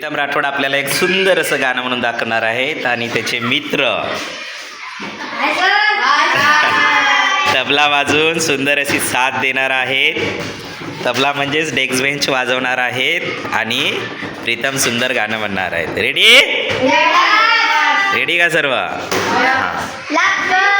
प्रीतम राठोड आपल्याला एक सुंदर असं गाणं म्हणून दाखवणार आहेत आणि त्याचे मित्र. तबला वाजवून सुंदर अशी साथ देणार आहेत. तबला म्हणजेच डेस्क बेंच वाजवणार आहेत आणि प्रीतम सुंदर गाणं म्हणणार आहेत. रेडी रेडी का सर्व? हां.